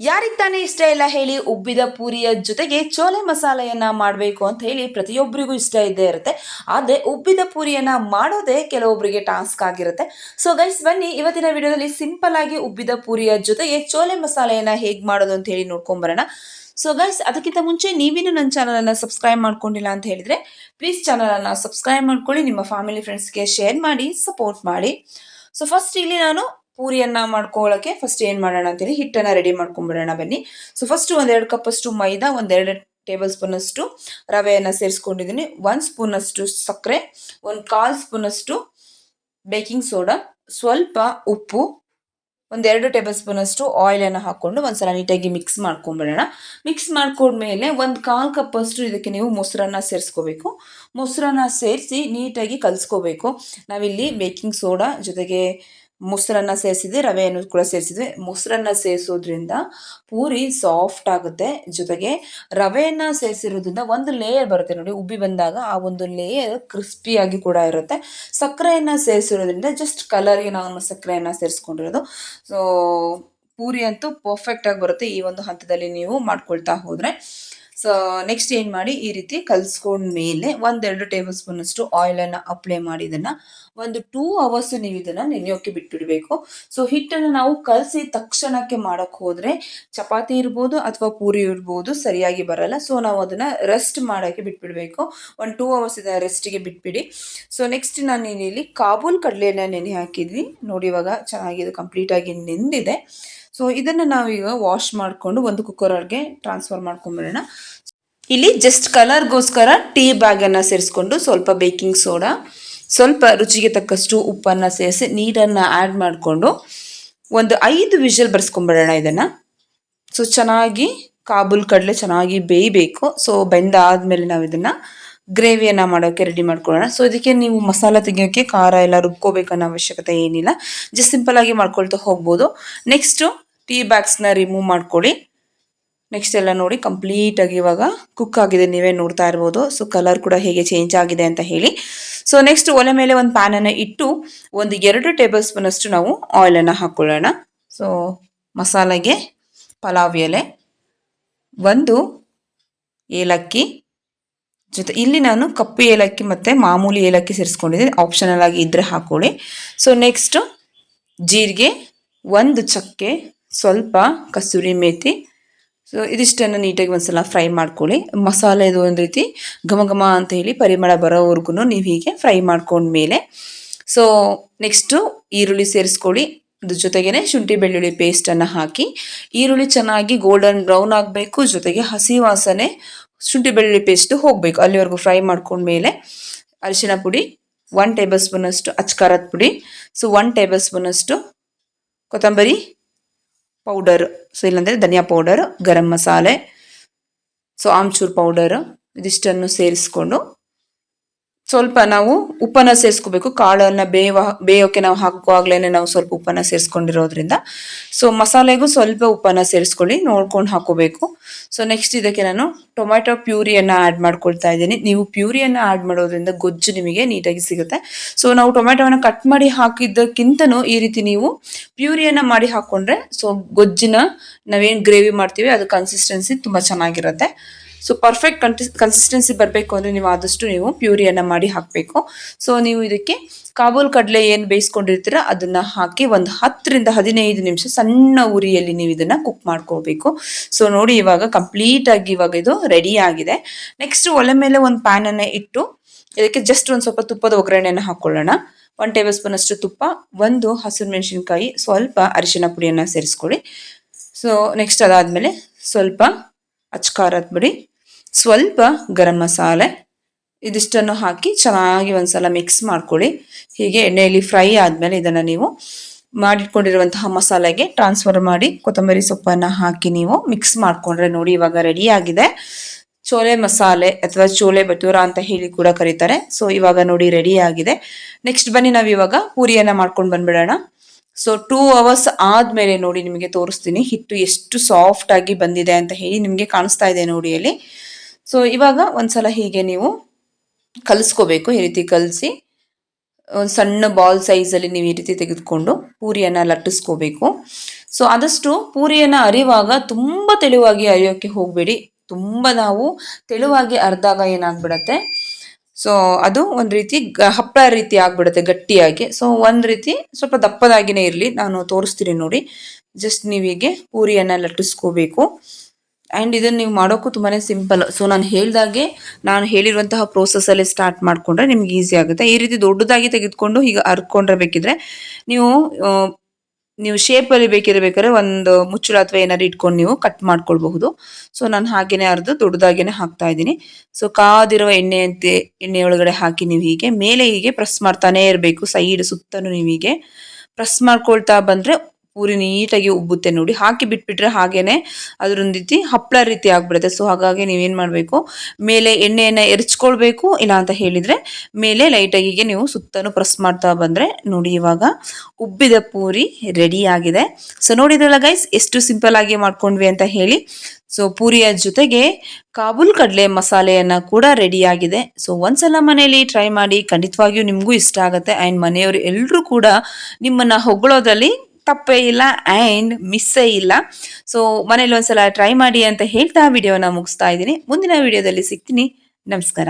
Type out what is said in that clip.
ಯಾರಿಗೆ ತಾನೇ ಇಷ್ಟ ಇಲ್ಲ ಹೇಳಿ ಉಬ್ಬಿದ ಪೂರಿಯ ಜೊತೆಗೆ ಚೋಲೆ ಮಸಾಲೆಯನ್ನ ಮಾಡಬೇಕು ಅಂತ ಹೇಳಿ ಪ್ರತಿಯೊಬ್ಬರಿಗೂ ಇಷ್ಟ ಇದ್ದೇ ಇರುತ್ತೆ. ಆದರೆ ಉಬ್ಬಿದ ಪೂರಿಯನ್ನ ಮಾಡೋದೇ ಕೆಲವೊಬ್ಬರಿಗೆ ಟಾಸ್ಕ್ ಆಗಿರುತ್ತೆ. ಸೊ ಗೈಸ್ ಬನ್ನಿ ಇವತ್ತಿನ ವಿಡಿಯೋದಲ್ಲಿ ಸಿಂಪಲ್ ಆಗಿ ಉಬ್ಬಿದ ಪೂರಿಯ ಜೊತೆಗೆ ಚೋಲೆ ಮಸಾಲೆಯನ್ನ ಹೇಗೆ ಮಾಡೋದು ಅಂತ ಹೇಳಿ ನೋಡ್ಕೊಂಬರೋಣ ಸೊ ಗೈಸ್ ಅದಕ್ಕಿಂತ ಮುಂಚೆ ನೀವೇನು ನನ್ನ ಚಾನಲನ್ನು ಸಬ್ಸ್ಕ್ರೈಬ್ ಮಾಡ್ಕೊಂಡಿಲ್ಲ ಅಂತ ಹೇಳಿದರೆ ಪ್ಲೀಸ್ ಚಾನಲನ್ನು ಸಬ್ಸ್ಕ್ರೈಬ್ ಮಾಡ್ಕೊಳ್ಳಿ, ನಿಮ್ಮ ಫ್ಯಾಮಿಲಿ ಫ್ರೆಂಡ್ಸ್ಗೆ ಶೇರ್ ಮಾಡಿ ಸಪೋರ್ಟ್ ಮಾಡಿ. ಸೊ ಫಸ್ಟ್ ಇಲ್ಲಿ ನಾನು ಪೂರಿಯನ್ನ ಮಾಡ್ಕೊಳ್ಳೋಕೆ ಫಸ್ಟ್ ಏನು ಮಾಡೋಣ ಅಂತೇಳಿ ಹಿಟ್ಟನ್ನು ರೆಡಿ ಮಾಡ್ಕೊಂಡ್ಬಿಡೋಣ ಬನ್ನಿ. ಸೊ ಫಸ್ಟ್ ಒಂದೆರಡು ಕಪ್ಪಷ್ಟು ಮೈದಾ, ಒಂದೆರಡು ಟೇಬಲ್ ಸ್ಪೂನಷ್ಟು ರವೆಯನ್ನು ಸೇರಿಸ್ಕೊಂಡಿದ್ದೀನಿ. ಒಂದು ಸ್ಪೂನಷ್ಟು ಸಕ್ಕರೆ, ಒಂದು ಕಾಲು ಸ್ಪೂನಷ್ಟು ಬೇಕಿಂಗ್ ಸೋಡಾ ಸ್ವಲ್ಪ ಉಪ್ಪು, ಒಂದೆರಡು ಟೇಬಲ್ ಸ್ಪೂನಷ್ಟು ಆಯಿಲನ್ನು ಹಾಕ್ಕೊಂಡು ಒಂದ್ಸಲ ನೀಟಾಗಿ ಮಿಕ್ಸ್ ಮಾಡ್ಕೊಂಡ್ಬಿಡೋಣ. ಮಿಕ್ಸ್ ಮಾಡ್ಕೊಂಡ್ಮೇಲೆ ಒಂದು ಕಾಲು ಕಪ್ಪಷ್ಟು ಇದಕ್ಕೆ ನೀವು ಮೊಸರನ್ನ ಸೇರಿಸ್ಕೋಬೇಕು. ಮೊಸರನ್ನ ಸೇರಿಸಿ ನೀಟಾಗಿ ಕಲಿಸ್ಕೋಬೇಕು. ನಾವಿಲ್ಲಿ ಬೇಕಿಂಗ್ ಸೋಡಾ ಜೊತೆಗೆ ಮೊಸರನ್ನ ಸೇರಿಸಿದ್ವಿ, ರವೆಯನ್ನು ಕೂಡ ಸೇರಿಸಿದ್ವಿ. ಮೊಸರನ್ನ ಸೇರಿಸೋದ್ರಿಂದ ಪೂರಿ ಸಾಫ್ಟ್ ಆಗುತ್ತೆ. ಜೊತೆಗೆ ರವೆಯನ್ನ ಸೇರಿಸಿರೋದ್ರಿಂದ ಒಂದು ಲೇಯರ್ ಬರುತ್ತೆ ನೋಡಿ, ಉಬ್ಬಿ ಬಂದಾಗ ಆ ಒಂದು ಲೇಯರ್ ಕ್ರಿಸ್ಪಿಯಾಗಿ ಕೂಡ ಇರುತ್ತೆ. ಸಕ್ಕರೆಯನ್ನು ಸೇರಿಸಿರೋದ್ರಿಂದ ಜಸ್ಟ್ ಕಲರ್ಗೆ ನಾವು ಸಕ್ಕರೆಯನ್ನು ಸೇರಿಸ್ಕೊಂಡಿರೋದು. ಸೊ ಪೂರಿ ಅಂತೂ ಪರ್ಫೆಕ್ಟಾಗಿ ಬರುತ್ತೆ ಈ ಒಂದು ಹಂತದಲ್ಲಿ ನೀವು ಮಾಡ್ಕೊಳ್ತಾ ಹೋದರೆ. ಸೊ ನೆಕ್ಸ್ಟ್ ಏನು ಮಾಡಿ, ಈ ರೀತಿ ಕಲಿಸ್ಕೊಂಡ್ಮೇಲೆ ಒಂದೆರಡು ಟೇಬಲ್ ಸ್ಪೂನಷ್ಟು ಆಯಿಲನ್ನು ಅಪ್ಲೈ ಮಾಡಿ, ಇದನ್ನು ಒಂದು ಟೂ ಅವರ್ಸ್ ನೀವು ಇದನ್ನು ನೆನೆಯೋಕ್ಕೆ ಬಿಟ್ಬಿಡಬೇಕು. ಸೊ ಹಿಟ್ಟನ್ನು ನಾವು ಕಲಸಿ ತಕ್ಷಣಕ್ಕೆ ಮಾಡೋಕ್ಕೆ ಹೋದರೆ ಚಪಾತಿ ಇರ್ಬೋದು ಅಥವಾ ಪೂರಿ ಇರ್ಬೋದು ಸರಿಯಾಗಿ ಬರಲ್ಲ. ಸೊ ನಾವು ಅದನ್ನು ರೆಸ್ಟ್ ಮಾಡೋಕ್ಕೆ ಬಿಟ್ಬಿಡಬೇಕು. ಒಂದು ಟೂ ಅವರ್ಸ್ ಇದನ್ನು ರೆಸ್ಟಿಗೆ ಬಿಟ್ಬಿಡಿ. ಸೊ ನೆಕ್ಸ್ಟ್ ನಾನು ಇಲ್ಲಿ ಕಾಬೂಲ್ ಕಡಲೆಯನ್ನು ನೆನೆ ಹಾಕಿದ್ವಿ. ನೋಡಿ ಇವಾಗ ಚೆನ್ನಾಗಿ ಇದು ಕಂಪ್ಲೀಟಾಗಿ ನೆಂದಿದೆ. ಸೊ ಇದನ್ನು ನಾವೀಗ ವಾಶ್ ಮಾಡಿಕೊಂಡು ಒಂದು ಕುಕ್ಕರ್ಗೆ ಟ್ರಾನ್ಸ್ಫರ್ ಮಾಡ್ಕೊಂಬಿಡೋಣ. ಇಲ್ಲಿ ಜಸ್ಟ್ ಕಲರ್ಗೋಸ್ಕರ ಟೀ ಬ್ಯಾಗನ್ನು ಸೇರಿಸ್ಕೊಂಡು ಸ್ವಲ್ಪ ಬೇಕಿಂಗ್ ಸೋಡಾ ಸ್ವಲ್ಪ ರುಚಿಗೆ ತಕ್ಕಷ್ಟು ಉಪ್ಪನ್ನು ಸೇರಿಸಿ ನೀರನ್ನು ಆ್ಯಡ್ ಮಾಡಿಕೊಂಡು ಒಂದು ಐದು ವಿಷಲ್ ಬರ್ಸ್ಕೊಂಬಿಡೋಣ ಇದನ್ನು. ಸೊ ಚೆನ್ನಾಗಿ ಕಾಬೂಲ್ ಕಡಲೆ ಚೆನ್ನಾಗಿ ಬೇಯಬೇಕು. ಸೊ ಬೆಂದಾದ್ಮೇಲೆ ನಾವು ಇದನ್ನು ಗ್ರೇವಿಯನ್ನು ಮಾಡೋಕ್ಕೆ ರೆಡಿ ಮಾಡ್ಕೊಳ್ಳೋಣ. ಸೊ ಇದಕ್ಕೆ ನೀವು ಮಸಾಲ ತೆಗಿಯೋಕ್ಕೆ ಖಾರ ಎಲ್ಲ ರುಬ್ಕೋಬೇಕನ್ನೋ ಅವಶ್ಯಕತೆ ಏನಿಲ್ಲ. ಜಸ್ಟ್ ಸಿಂಪಲ್ ಆಗಿ ಮಾಡ್ಕೊಳ್ತಾ ಹೋಗ್ಬೋದು. ನೆಕ್ಸ್ಟು ಟೀ ಬ್ಯಾಗ್ಸ್ನ ರಿಮೂವ್ ಮಾಡ್ಕೊಳ್ಳಿ. ನೆಕ್ಸ್ಟ್ ಎಲ್ಲ ನೋಡಿ ಕಂಪ್ಲೀಟಾಗಿ ಇವಾಗ ಕುಕ್ ಆಗಿದೆ, ನೀವೇ ನೋಡ್ತಾ ಇರ್ಬೋದು. ಸೊ ಕಲರ್ ಕೂಡ ಹೇಗೆ ಚೇಂಜ್ ಆಗಿದೆ ಅಂತ ಹೇಳಿ. ಸೊ ನೆಕ್ಸ್ಟ್ ಒಲೆ ಮೇಲೆ ಒಂದು ಪ್ಯಾನನ್ನು ಇಟ್ಟು ಒಂದು ಎರಡು ಟೇಬಲ್ ಸ್ಪೂನಷ್ಟು ನಾವು ಆಯಿಲನ್ನು ಹಾಕ್ಕೊಳ್ಳೋಣ ಸೊ ಮಸಾಲೆಗೆ ಪಲಾವ್ ಎಲೆ, ಒಂದು ಏಲಕ್ಕಿ ಜೊತೆ, ಇಲ್ಲಿ ನಾನು ಕಪ್ಪು ಏಲಕ್ಕಿ ಮತ್ತು ಮಾಮೂಲಿ ಏಲಕ್ಕಿ ಸೇರಿಸ್ಕೊಂಡಿದ್ದೀನಿ. ಆಪ್ಷನಲ್ ಆಗಿ ಇದ್ದರೆ ಹಾಕ್ಕೊಳ್ಳಿ ಸೊ ನೆಕ್ಸ್ಟು ಜೀರಿಗೆ ಒಂದು ಚಕ್ಕೆ ಸ್ವಲ್ಪ ಕಸೂರಿ ಮೇಥಿ ಸೊ ಇದಿಷ್ಟನ್ನು ನೀಟಾಗಿ ಒಂದ್ಸಲ ಫ್ರೈ ಮಾಡ್ಕೊಳ್ಳಿ. ಮಸಾಲೆದು ಒಂದು ರೀತಿ ಘಮ ಘಮ ಅಂತ ಹೇಳಿ ಪರಿಮಳ ಬರೋವರೆಗೂ ನೀವು ಹೀಗೆ ಫ್ರೈ ಮಾಡ್ಕೊಂಡ್ಮೇಲೆ. ಸೊ ನೆಕ್ಸ್ಟು ಈರುಳ್ಳಿ ಸೇರಿಸ್ಕೊಳ್ಳಿ. ಅದ್ರ ಜೊತೆಗೇ ಶುಂಠಿ ಬೆಳ್ಳುಳ್ಳಿ ಪೇಸ್ಟನ್ನು ಹಾಕಿ. ಈರುಳ್ಳಿ ಚೆನ್ನಾಗಿ ಗೋಲ್ಡನ್ ಬ್ರೌನ್ ಆಗಬೇಕು. ಜೊತೆಗೆ ಹಸಿ ವಾಸನೆ ಶುಂಠಿ ಬೆಳ್ಳುಳ್ಳಿ ಪೇಸ್ಟ್ ಹೋಗಬೇಕು. ಅಲ್ಲಿವರೆಗೂ ಫ್ರೈ ಮಾಡ್ಕೊಂಡ್ಮೇಲೆ ಅರಿಶಿನ ಪುಡಿ ಒನ್ ಟೇಬಲ್ ಸ್ಪೂನಷ್ಟು ಅಚ್ಕಾರದ ಪುಡಿ. ಸೊ ಒನ್ ಟೇಬಲ್ ಸ್ಪೂನಷ್ಟು ಕೊತ್ತಂಬರಿ ಪೌಡರ್ ಸೊ ಇಲ್ಲಾಂದರೆ ಧನಿಯಾ powder garam masala so amchur powder ಇದಿಷ್ಟನ್ನು ಸೇರಿಸ್ಕೊಂಡು ಸ್ವಲ್ಪ ನಾವು ಉಪ್ಪನ್ನ ಸೇರಿಸ್ಕೋಬೇಕು. ಕಾಳನ್ನು ಬೇಯುವ ಬೇಯೋಕೆ ನಾವು ಹಾಕುವಾಗಲೇ ನಾವು ಸ್ವಲ್ಪ ಉಪ್ಪನ್ನು ಸೇರಿಸ್ಕೊಂಡಿರೋದ್ರಿಂದ. ಸೊ ಮಸಾಲೆಗೂ ಸ್ವಲ್ಪ ಉಪ್ಪನ್ನು ಸೇರಿಸ್ಕೊಳ್ಳಿ, ನೋಡ್ಕೊಂಡು ಹಾಕೋಬೇಕು. ಸೊ ನೆಕ್ಸ್ಟ್ ಇದಕ್ಕೆ ನಾನು ಟೊಮ್ಯಾಟೊ ಪ್ಯೂರಿಯನ್ನು ಆ್ಯಡ್ ಮಾಡ್ಕೊಳ್ತಾ ಇದ್ದೀನಿ. ನೀವು ಪ್ಯೂರಿಯನ್ನು ಆ್ಯಡ್ ಮಾಡೋದ್ರಿಂದ ಗೊಜ್ಜು ನಿಮಗೆ ನೀಟಾಗಿ ಸಿಗುತ್ತೆ. ಸೊ ನಾವು ಟೊಮ್ಯಾಟೊವನ್ನು ಕಟ್ ಮಾಡಿ ಹಾಕಿದ್ದಕ್ಕಿಂತನೂ ಈ ರೀತಿ ನೀವು ಪ್ಯೂರಿಯನ್ನು ಮಾಡಿ ಹಾಕ್ಕೊಂಡ್ರೆ ಸೊ ಗೊಜ್ಜಿನ ನಾವೇನು ಗ್ರೇವಿ ಮಾಡ್ತೀವಿ, ಅದು ಕನ್ಸಿಸ್ಟೆನ್ಸಿ ತುಂಬ ಚೆನ್ನಾಗಿರುತ್ತೆ. ಸೊ ಪರ್ಫೆಕ್ಟ್ ಕಂಟಿ ಕನ್ಸಿಸ್ಟೆನ್ಸಿ ಬರಬೇಕು ಅಂದರೆ ನೀವು ಆದಷ್ಟು ನೀವು ಪ್ಯೂರಿಯನ್ನು ಮಾಡಿ ಹಾಕಬೇಕು. ಸೊ ನೀವು ಇದಕ್ಕೆ ಕಾಬೂಲ್ ಕಡಲೆ ಏನು ಬೇಯಿಸ್ಕೊಂಡಿರ್ತೀರ ಅದನ್ನು ಹಾಕಿ ಒಂದು ಹತ್ತರಿಂದ ಹದಿನೈದು ನಿಮಿಷ ಸಣ್ಣ ಉರಿಯಲ್ಲಿ ನೀವು ಇದನ್ನು ಕುಕ್ ಮಾಡ್ಕೋಬೇಕು ಸೊ ನೋಡಿ ಇವಾಗ ಕಂಪ್ಲೀಟಾಗಿ ಇವಾಗ ಇದು ರೆಡಿ ಆಗಿದೆ. ನೆಕ್ಸ್ಟ್ ಒಲೆ ಮೇಲೆ ಒಂದು ಪ್ಯಾನನ್ನು ಇಟ್ಟು ಇದಕ್ಕೆ ಜಸ್ಟ್ ಒಂದು ಸ್ವಲ್ಪ ತುಪ್ಪದ ಒಗ್ಗರಣೆಯನ್ನು ಹಾಕ್ಕೊಳ್ಳೋಣ ಒನ್ ಟೇಬಲ್ ಸ್ಪೂನ್ ಅಷ್ಟು ತುಪ್ಪ, ಒಂದು ಹಸಿರು ಮೆಣಸಿನ್ಕಾಯಿ, ಸ್ವಲ್ಪ ಅರಿಶಿನ ಪುಡಿಯನ್ನು ಸೇರಿಸ್ಕೊಳ್ಳಿ. ಸೊ ನೆಕ್ಸ್ಟ್ ಅದಾದಮೇಲೆ ಸ್ವಲ್ಪ ಅಚ್ಕಾರದ ಪುಡಿ ಸ್ವಲ್ಪ ಗರಂ ಮಸಾಲೆ, ಇದಿಷ್ಟನ್ನು ಹಾಕಿ ಚೆನ್ನಾಗಿ ಒಂದ್ಸಲ ಮಿಕ್ಸ್ ಮಾಡ್ಕೊಳ್ಳಿ. ಹೀಗೆ ಎಣ್ಣೆಯಲ್ಲಿ ಫ್ರೈ ಆದಮೇಲೆ ಇದನ್ನು ನೀವು ಮಾಡಿಟ್ಕೊಂಡಿರುವಂತಹ ಮಸಾಲೆಗೆ ಟ್ರಾನ್ಸ್ಫರ್ ಮಾಡಿ ಕೊತ್ತಂಬರಿ ಸೊಪ್ಪನ್ನು ಹಾಕಿ ನೀವು ಮಿಕ್ಸ್ ಮಾಡಿಕೊಂಡ್ರೆ ನೋಡಿ ಇವಾಗ ರೆಡಿ ಆಗಿದೆ. ಚೋಲೆ ಮಸಾಲೆ ಅಥವಾ ಚೋಲೆ ಬಟೂರ ಅಂತ ಹೇಳಿ ಕೂಡ ಕರೀತಾರೆ. ಸೊ ಇವಾಗ ನೋಡಿ ರೆಡಿ ಆಗಿದೆ. ನೆಕ್ಸ್ಟ್ ಬನ್ನಿ ನಾವು ಇವಾಗ ಪೂರಿಯನ್ನು ಮಾಡ್ಕೊಂಡು ಬಂದ್ಬಿಡೋಣ. ಸೊ ಟೂ ಅವರ್ಸ್ ಆದಮೇಲೆ ನೋಡಿ ನಿಮಗೆ ತೋರಿಸ್ತೀನಿ. ಹಿಟ್ಟು ಎಷ್ಟು ಸಾಫ್ಟ್ ಆಗಿ ಬಂದಿದೆ ಅಂತ ಹೇಳಿ ನಿಮಗೆ ಕಾಣಿಸ್ತಾ ಇದೆ ನೋಡಿ ಅಲ್ಲಿ. ಸೊ ಇವಾಗ ಒಂದ್ಸಲ ಹೀಗೆ ನೀವು ಕಲಿಸ್ಕೋಬೇಕು. ಈ ರೀತಿ ಕಲಸಿ, ಒಂದು ಸಣ್ಣ ಬಾಲ್ ಸೈಜಲ್ಲಿ ನೀವು ಈ ರೀತಿ ತೆಗೆದುಕೊಂಡು ಪೂರಿಯನ್ನು ಲಟ್ಟಿಸ್ಕೋಬೇಕು. ಸೊ ಆದಷ್ಟು ಪೂರಿಯನ್ನು ಅರಿವಾಗ ತುಂಬ ತೆಳುವಾಗಿ ಅರಿಯೋಕ್ಕೆ ಹೋಗಬೇಡಿ. ತುಂಬ ನಾವು ತೆಳುವಾಗಿ ಅರ್ದಾಗ ಏನಾಗ್ಬಿಡತ್ತೆ? ಸೊ ಅದು ಒಂದು ರೀತಿ ಹಪ್ಪಳ ರೀತಿ ಆಗ್ಬಿಡುತ್ತೆ ಗಟ್ಟಿಯಾಗಿ. ಸೊ ಒಂದು ರೀತಿ ಸ್ವಲ್ಪ ದಪ್ಪದಾಗಿನೇ ಇರಲಿ. ನಾನು ತೋರಿಸ್ತೀನಿ ನೋಡಿ. ಜಸ್ಟ್ ನೀವು ಹೀಗೆ ಪೂರಿಯನ್ನು ಲಟ್ಟಿಸ್ಕೋಬೇಕು. ಆ್ಯಂಡ್ ಇದನ್ನು ನೀವು ಮಾಡೋಕ್ಕೂ ತುಂಬಾ ಸಿಂಪಲ್ ಸೊ ನಾನು ಹೇಳ್ದಾಗೆ ನಾನು ಹೇಳಿರುವಂತಹ ಪ್ರೋಸೆಸಲ್ಲಿ ಸ್ಟಾರ್ಟ್ ಮಾಡಿಕೊಂಡ್ರೆ ನಿಮ್ಗೆ ಈಸಿ ಆಗುತ್ತೆ. ಈ ರೀತಿ ದೊಡ್ಡದಾಗಿ ತೆಗೆದುಕೊಂಡು ಈಗ ಹರ್ಕೊಂಡ್ರೆ ಬೇಕಿದ್ರೆ ನೀವು ನೀವು ಶೇಪಲ್ಲಿ ಬೇಕಿರಬೇಕಾದ್ರೆ ಒಂದು ಮುಚ್ಚಳ ಅಥವಾ ಏನಾದ್ರು ಇಟ್ಕೊಂಡು ನೀವು ಕಟ್ ಮಾಡ್ಕೊಳ್ಬಹುದು. ಸೊ ನಾನು ಹಾಗೇನೆ ಅರ್ದು, ದೊಡ್ಡದಾಗೇನೆ ಹಾಕ್ತಾ ಇದ್ದೀನಿ. ಸೊ ಕಾದಿರುವ ಎಣ್ಣೆಯಂತೆ ಎಣ್ಣೆಯೊಳಗಡೆ ಹಾಕಿ ನೀವು ಹೀಗೆ, ಮೇಲೆ ಹೀಗೆ ಪ್ರೆಸ್ ಮಾಡ್ತಾನೆ ಇರಬೇಕು. ಸೈಡ್ ಸುತ್ತಲೂ ನೀವು ಹೀಗೆ ಪ್ರೆಸ್ ಮಾಡ್ಕೊಳ್ತಾ ಬಂದ್ರೆ ಪೂರಿ ನೀಟಾಗಿ ಉಬ್ಬುತ್ತೆ ನೋಡಿ. ಹಾಕಿ ಬಿಟ್ಬಿಟ್ರೆ ಹಾಗೇನೆ ಅದರೊಂದು ರೀತಿ ಹಪ್ಪಳ ರೀತಿ ಆಗ್ಬಿಡುತ್ತೆ. ಸೊ ಹಾಗಾಗಿ ನೀವೇನು ಮಾಡಬೇಕು? ಮೇಲೆ ಎಣ್ಣೆಯನ್ನ ಎರಚ್ಕೊಳ್ಬೇಕು. ಇಲ್ಲ ಅಂತ ಹೇಳಿದ್ರೆ ಮೇಲೆ ಲೈಟಾಗಿ ನೀವು ಸುತ್ತಲೂ ಪ್ರೆಸ್ ಮಾಡ್ತಾ ಬಂದ್ರೆ ನೋಡಿ ಇವಾಗ ಉಬ್ಬಿದ ಪೂರಿ ರೆಡಿ ಆಗಿದೆ. ಸೊ ನೋಡಿದ್ರಲ್ಲ ಗೈಸ್ ಎಷ್ಟು ಸಿಂಪಲ್ ಆಗಿ ಮಾಡ್ಕೊಂಡ್ವಿ ಅಂತ ಹೇಳಿ. ಸೊ ಪೂರಿಯ ಜೊತೆಗೆ ಕಾಬೂಲ್ ಕಡಲೆ ಮಸಾಲೆಯನ್ನ ಕೂಡ ರೆಡಿ ಆಗಿದೆ. ಸೊ ಒಂದ್ಸಲ ಮನೆಯಲ್ಲಿ ಟ್ರೈ ಮಾಡಿ ಖಂಡಿತವಾಗಿಯೂ ನಿಮಗೂ ಇಷ್ಟ ಆಗುತ್ತೆ. ಆ್ಯಂಡ್ ಮನೆಯವರು ಎಲ್ಲರೂ ಕೂಡ ನಿಮ್ಮನ್ನ ಹೊಗಳೋದ್ರಲ್ಲಿ ತಪ್ಪೇ ಇಲ್ಲ ಆ್ಯಂಡ್ ಮಿಸ್ಸೇ ಇಲ್ಲ. ಸೊ ಮನೇಲಿ ಒಂದ್ಸಲ ಟ್ರೈ ಮಾಡಿ ಅಂತ ಹೇಳ್ತಾ ವಿಡಿಯೋನ ಮುಗಿಸ್ತಾ ಇದ್ದೀನಿ. ಮುಂದಿನ ವಿಡಿಯೋದಲ್ಲಿ ಸಿಗ್ತೀನಿ. ನಮಸ್ಕಾರ.